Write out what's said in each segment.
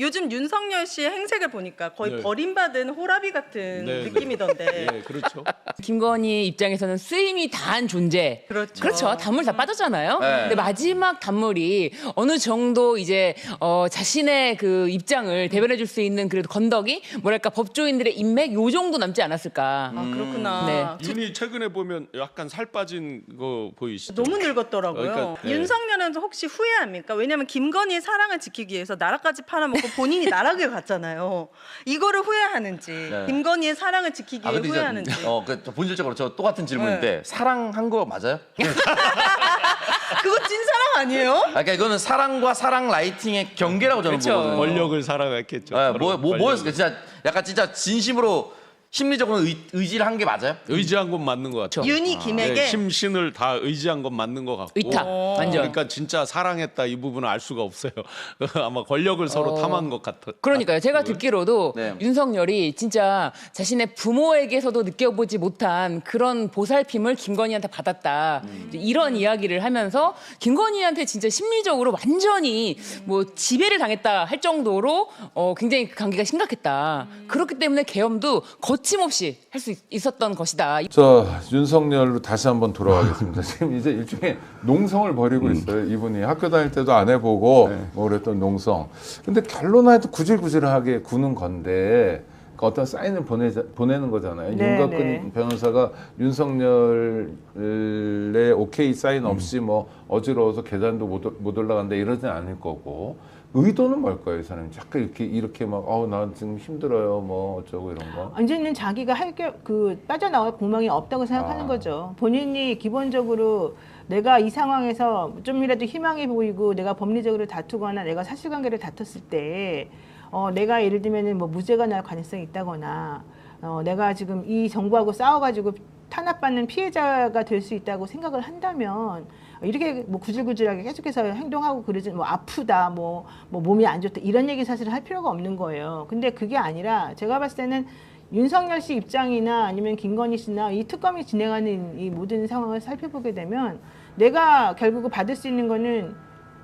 요즘 윤석열 씨의 행색을 보니까 거의 네. 버림받은 호라비 같은 네, 네. 느낌이던데. 예, 그렇죠. 김건희 입장에서는 쓰임이 다한 존재. 그렇죠. 그렇죠. 단물 다 빠졌잖아요. 네. 근데 마지막 단물이 어느 정도 이제 어, 자신의 그 입장을 대변해 줄 수 있는 그래도 건덕이 뭐랄까 법조인들의 인맥 요 정도 남지 않았을까. 아 그렇구나. 네. 윤이 최근에 보면 약간 살 빠진 거 보이시죠? 너무 늙었더라고요. 그러니까, 네. 윤석열은 혹시 후회합니까? 왜냐면 김건희의 사랑을 지키기 위해서 나라까지 팔아먹고 본인이 나락을 갔잖아요. 이거를 후회하는지, 네. 김건희의 사랑을 지키기 아 위해 후회하는지. 이제 어, 그 본질적으로 저 똑같은 질문인데 네. 사랑한 거 맞아요? 그거 찐 사랑 아니에요? 아, 그러니까 이거는 사랑과 사랑 라이팅의 경계라고 저는 그렇죠. 보거든요. 권력을 사랑했겠죠. 네, 서로 뭐, 뭐. 뭐였을까? 진짜 약간 진짜 진심으로 심리적으로 의, 의지를 한 게 맞아요? 의지한 건 맞는 것 같아요. 윤희 김에게 네, 힘신을 다 의지한 건 맞는 것 같고. 의탁 오. 완전. 그러니까 진짜 사랑했다 이 부분은 알 수가 없어요. 아마 권력을 서로 어. 탐한 것 같아. 그러니까요. 제가 듣기로도 네. 윤석열이 진짜 자신의 부모에게서도 느껴보지 못한 그런 보살핌을 김건희한테 받았다. 이제 이런 이야기를 하면서 김건희한테 진짜 심리적으로 완전히 뭐 지배를 당했다 할 정도로 어, 굉장히 그 관계가 심각했다. 그렇기 때문에 계엄도 거 침없이 할 수 있었던 것이다. 저 윤석열로 다시 한번 돌아가겠습니다. 지금 이제 일종의 농성을 벌이고 있어요. 이분이 학교 다닐 때도 안 해보고 뭐 그랬던 농성. 근데 결론하여도 구질구질하게 구는 건데 그 어떤 사인을 보내자, 보내는 거잖아요. 네, 윤곽근 네. 변호사가 윤석열의 오케이 사인 없이 뭐 어지러워서 계단도 못, 올- 못 올라간다 이러진 않을 거고 의도는 뭘까요, 이 사람이? 자꾸 이렇게 이렇게 막, 어우, 나 지금 힘들어요, 뭐 어쩌고 이런 거. 언제는 자기가 할 게 그 빠져나올 구멍이 없다고 생각하는 아. 거죠. 본인이 기본적으로 내가 이 상황에서 좀이라도 희망이 보이고 내가 법리적으로 다투거나 내가 사실관계를 다퉜을 때 어, 내가 예를 들면은 뭐 무죄가 날 가능성이 있다거나 어, 내가 지금 이 정부하고 싸워가지고 탄압받는 피해자가 될 수 있다고 생각을 한다면 이렇게 뭐 구질구질하게 계속해서 행동하고 그러지 뭐 아프다 뭐, 뭐 몸이 안 좋다 이런 얘기 사실 할 필요가 없는 거예요. 근데 그게 아니라 제가 봤을 때는 윤석열 씨 입장이나 아니면 김건희 씨나 이 특검이 진행하는 이 모든 상황을 살펴보게 되면 내가 결국 받을 수 있는 거는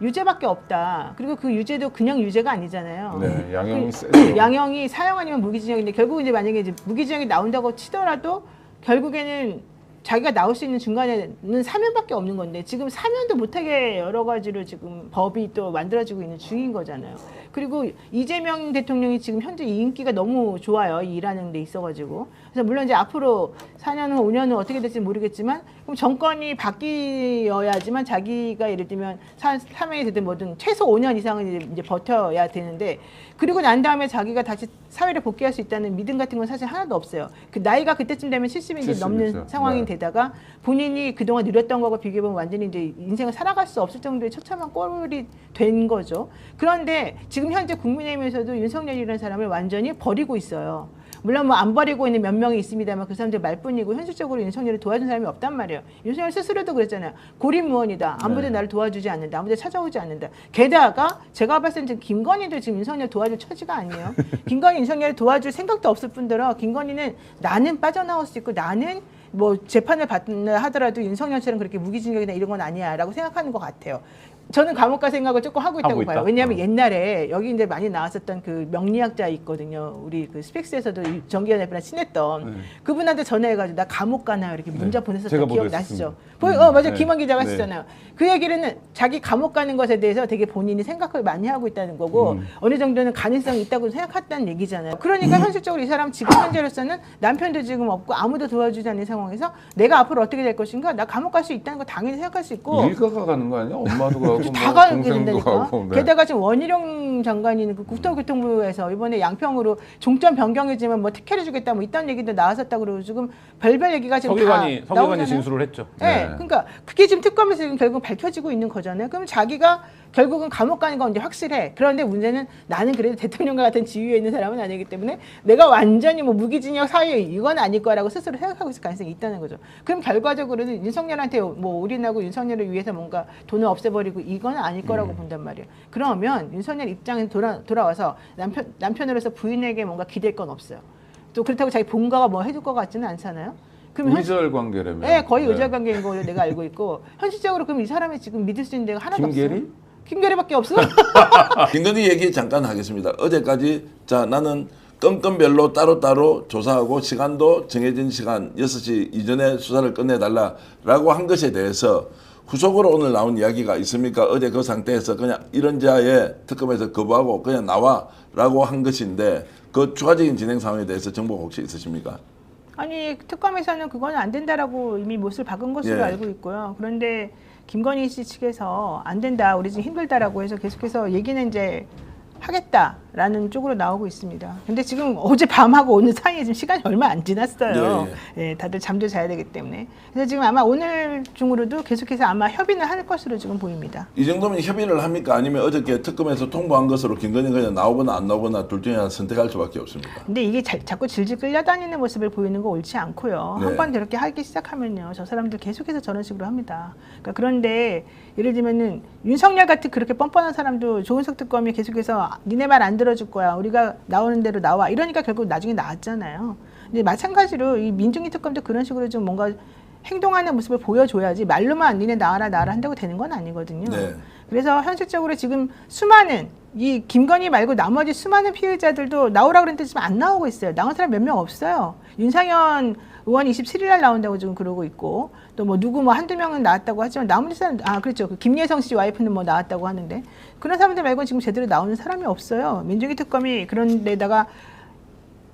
유죄밖에 없다. 그리고 그 유죄도 그냥 유죄가 아니잖아요. 네, 양형이 그. 양형이 사형 아니면 무기징역인데 결국 이제 만약에 이제 무기징역이 나온다고 치더라도 결국에는 자기가 나올 수 있는 중간에는 사면밖에 없는 건데 지금 사면도 못하게 여러 가지로 지금 법이 또 만들어지고 있는 중인 거잖아요. 그리고 이재명 대통령이 지금 현재 이 인기가 너무 좋아요. 이 일하는 데 있어가지고. 그래서 물론 이제 앞으로 4년 후, 5년 후 어떻게 될지 모르겠지만 그럼 정권이 바뀌어야지만 자기가 예를 들면 사, 사면이 되든 뭐든 최소 5년 이상은 이제, 버텨야 되는데 그리고 난 다음에 자기가 다시 사회를 복귀할 수 있다는 믿음 같은 건 사실 하나도 없어요. 그 나이가 그때쯤 되면 70이 이제 70이죠. 넘는 상황이 네. 되다가 본인이 그동안 누렸던 거가 비교해보면 완전히 이제 인생을 살아갈 수 없을 정도의 처참한 꼴이 된 거죠. 그런데 지금 현재 국민의힘에서도 윤석열이라는 사람을 완전히 버리고 있어요. 물론 뭐 안 버리고 있는 몇 명이 있습니다만 그 사람들 말뿐이고 현실적으로 윤석열을 도와준 사람이 없단 말이에요. 윤석열 스스로도 그랬잖아요. 고립무원이다. 아무도 네. 나를 도와주지 않는다. 아무도 찾아오지 않는다. 게다가 제가 봤을 때 지금 김건희도 지금 윤석열 도와줄 처지가 아니에요. 김건희 윤석열을 도와줄 생각도 없을 뿐더러 김건희는 나는 빠져나올 수 있고 나는 뭐 재판을 받는다 하더라도 윤석열처럼 그렇게 무기징역이나 이런 건 아니야라고 생각하는 것 같아요. 저는 감옥 갈 생각을 조금 하고 있다고 하고 있다? 봐요. 왜냐하면 어. 옛날에 여기 이제 많이 나왔었던 그 명리학자 있거든요. 우리 그 스펙스에서도 정기현 대표랑 친했던 그분한테 전화해가지고 나 감옥 가나요? 이렇게 문자 제가 보냈었던 기억. 나시죠? 보이- 어 맞아 요 네. 김원 기자가 네. 하시잖아요. 그 얘기는 자기 감옥 가는 것에 대해서 되게 본인이 생각을 많이 하고 있다는 거고 음. 어느 정도는 가능성이 있다고 생각했다는 얘기잖아요. 그러니까 현실적으로 이 사람 지금 현재로서는 남편도 지금 없고 아무도 도와주지 않는 상황에서 내가 앞으로 어떻게 될 것인가 나 감옥 갈 수 있다는 거 당연히 생각할 수 있고 일가가 가는 거 아니야? 엄마도 가고 뭐다 가게 동생도 된다니까. 가고. 네. 게다가 지금 원희룡 장관이 그 국토교통부에서 이번에 양평으로 종점 변경해주면 뭐 특혜를 주겠다 뭐 이딴 얘기도 나왔었다 그러고 지금 별별 얘기가 지금 서기관이 다 서기관이 나오잖아요. 진술을 했죠. 네. 네. 그러니까 그게 지금 특검에서 지금 결국 밝혀지고 있는 거잖아요. 그럼 자기가 결국은 감옥 가는 건 이제 확실해. 그런데 문제는 나는 그래도 대통령과 같은 지위에 있는 사람은 아니기 때문에 내가 완전히 뭐 무기징역 사유에 이건 아닐 거라고 스스로 생각하고 있을 가능성이 있다는 거죠. 그럼 결과적으로는 윤석열한테 뭐 올인하고 윤석열을 위해서 뭔가 돈을 없애버리고 이건 아닐 거라고 본단 말이에요. 그러면 윤석열 입장에서 돌아, 돌아와서 남편, 남편으로서 부인에게 뭔가 기댈 건 없어요. 또 그렇다고 자기 본가가 뭐 해줄 것 같지는 않잖아요. 그럼 현- 의절 관계라면. 네, 거의 네. 의절 관계인 걸로 내가 알고 있고 현실적으로 그럼 이 사람이 지금 믿을 수 있는 데가 하나도 없어요. 김계리? 김건희밖에 없어. 김건희 얘기 잠깐 하겠습니다. 어제까지 자 나는 건건별로 따로따로 조사하고 시간도 정해진 시간 6시 이전에 수사를 끝내달라라고 한 것에 대해서 후속으로 오늘 나온 이야기가 있습니까? 어제 그 상태에서 그냥 이런 자에 특검에서 거부하고 그냥 나와라고 한 것인데 그 추가적인 진행 상황에 대해서 정보가 혹시 있으십니까? 아니 특검에서는 그거는 안 된다라고 이미 못을 박은 것으로 예. 알고 있고요. 그런데 김건희 씨 측에서 안 된다, 우리 지금 힘들다라고 해서 계속해서 얘기는 이제 하겠다라는 쪽으로 나오고 있습니다. 근데 지금 어제 밤하고 오늘 사이에 지금 시간이 얼마 안 지났어요. 예, 다들 잠도 자야 되기 때문에. 그래서 지금 아마 오늘 중으로도 계속해서 아마 협의는 할 것으로 지금 보입니다. 이 정도면 협의를 합니까? 아니면 어저께 특검에서 통보한 것으로 김건희 그냥 나오거나 안 나오거나 둘 중에 하나 선택할 수밖에 없습니까? 근데 이게 자, 자꾸 질질 끌려다니는 모습을 보이는 거 옳지 않고요. 네. 한번 그렇게 하기 시작하면요, 저 사람들 계속해서 저런 식으로 합니다. 그러니까 그런데 예를 들면은 윤석열 같은 그렇게 뻔뻔한 사람도 조은석 특검이 계속해서 니네 말 안 들어줄 거야, 우리가 나오는 대로 나와 이러니까 결국 나중에 나왔잖아요. 근데 마찬가지로 이 민중기 특검도 그런 식으로 좀 뭔가 행동하는 모습을 보여줘야지 말로만 니네 나와라 나와라 한다고 되는 건 아니거든요. 네. 그래서 현실적으로 지금 수많은 이 김건희 말고 나머지 수많은 피의자들도 나오라 그랬는데 지금 안 나오고 있어요. 나온 사람 몇 명 없어요. 윤상현 의원 27일 날 나온다고 지금 그러고 있고 또 뭐 누구 뭐 한두 명은 나왔다고 하지만 나머지 사람 아 그렇죠. 그 김예성 씨 와이프는 뭐 나왔다고 하는데 그런 사람들 말고 지금 제대로 나오는 사람이 없어요. 민주기 특검이 그런 데다가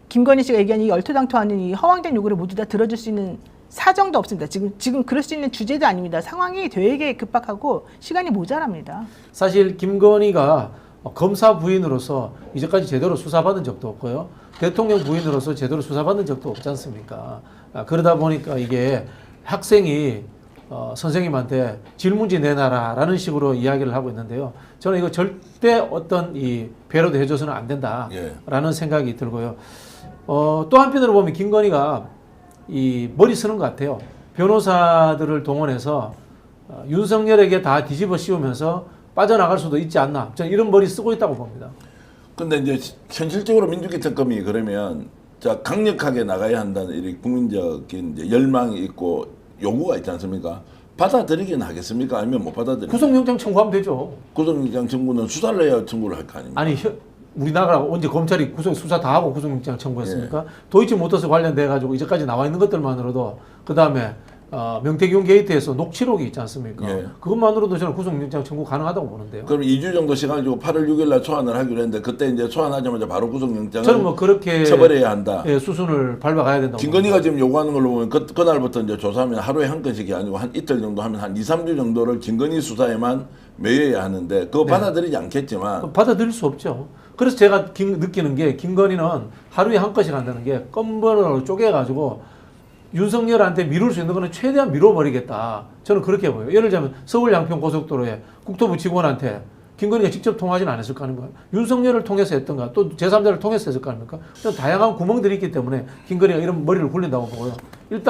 김건희 씨가 얘기한 이 얼토당토하는 이 허황된 요구를 모두 다 들어줄 수 있는 사정도 없습니다. 지금 지금 그럴 수 있는 주제도 아닙니다. 상황이 되게 급박하고 시간이 모자랍니다. 사실 김건희가 검사 부인으로서 이제까지 제대로 수사받은 적도 없고요. 대통령 부인으로서 제대로 수사받은 적도 없지 않습니까? 아, 그러다 보니까 이게 학생이 어, 선생님한테 질문지 내놔라라는 식으로 이야기를 하고 있는데요. 저는 이거 절대 어떤 이 배려도 해줘서는 안 된다라는 예. 생각이 들고요. 어, 또 한편으로 보면 김건희가 이 머리 쓰는 것 같아요. 변호사들을 동원해서 어, 윤석열에게 다 뒤집어 씌우면서 빠져나갈 수도 있지 않나. 저는 이런 머리 쓰고 있다고 봅니다. 근데 이제 시- 현실적으로 민주기 특검이 그러면 자 강력하게 나가야 한다는 이 국민적인 이제 열망이 있고 요구가 있지 않습니까? 받아들이긴 하겠습니까? 아니면 못 받아들이? 구속영장 청구하면 되죠. 구속영장 청구는 수사를 해야 청구를 할 거 아닙니까? 아니 혀- 우리나라가 언제 검찰이 구속 수사 다 하고 구속영장 청구했습니까? 도이치모터스 관련돼 가지고 이제까지 나와 있는 것들만으로도 그 다음에 어, 명태균 게이트에서 녹취록이 있지 않습니까? 예. 그것만으로도 저는 구속영장 청구 가능하다고 보는데요. 그럼 2주 정도 시간을 주고 8월 6일 날 소환을 하기로 했는데 그때 이제 소환하자마자 바로 구속영장을 저는 뭐 그렇게 처벌해야 한다. 예, 수순을 밟아가야 된다고. 김건희가 지금 요구하는 걸로 보면 그, 그날부터 이제 조사하면 하루에 한 건씩이 아니고 한 이틀 정도 하면 한 2, 3주 정도를 김건희 수사에만 매여야 하는데 그거 받아들이지 않겠지만 봅니다. 받아들일 수 없죠. 그래서 제가 김- 느끼는 게 김건희는 하루에 한 건씩 한다는 게 건번으로 쪼개가지고 윤석열한테 미룰 수 있는 거는 최대한 밀어버리겠다. 저는 그렇게 보여요. 예를 들자면 서울 양평 고속도로에 국토부 직원한테 김건희가 직접 통하지는 않았을 거 아닙니까? 윤석열을 통해서 했던가 또 제3자를 통해서 했을 거 아닙니까? 또 다양한 구멍들이 있기 때문에 김건희가 이런 머리를 굴린다고 보고요.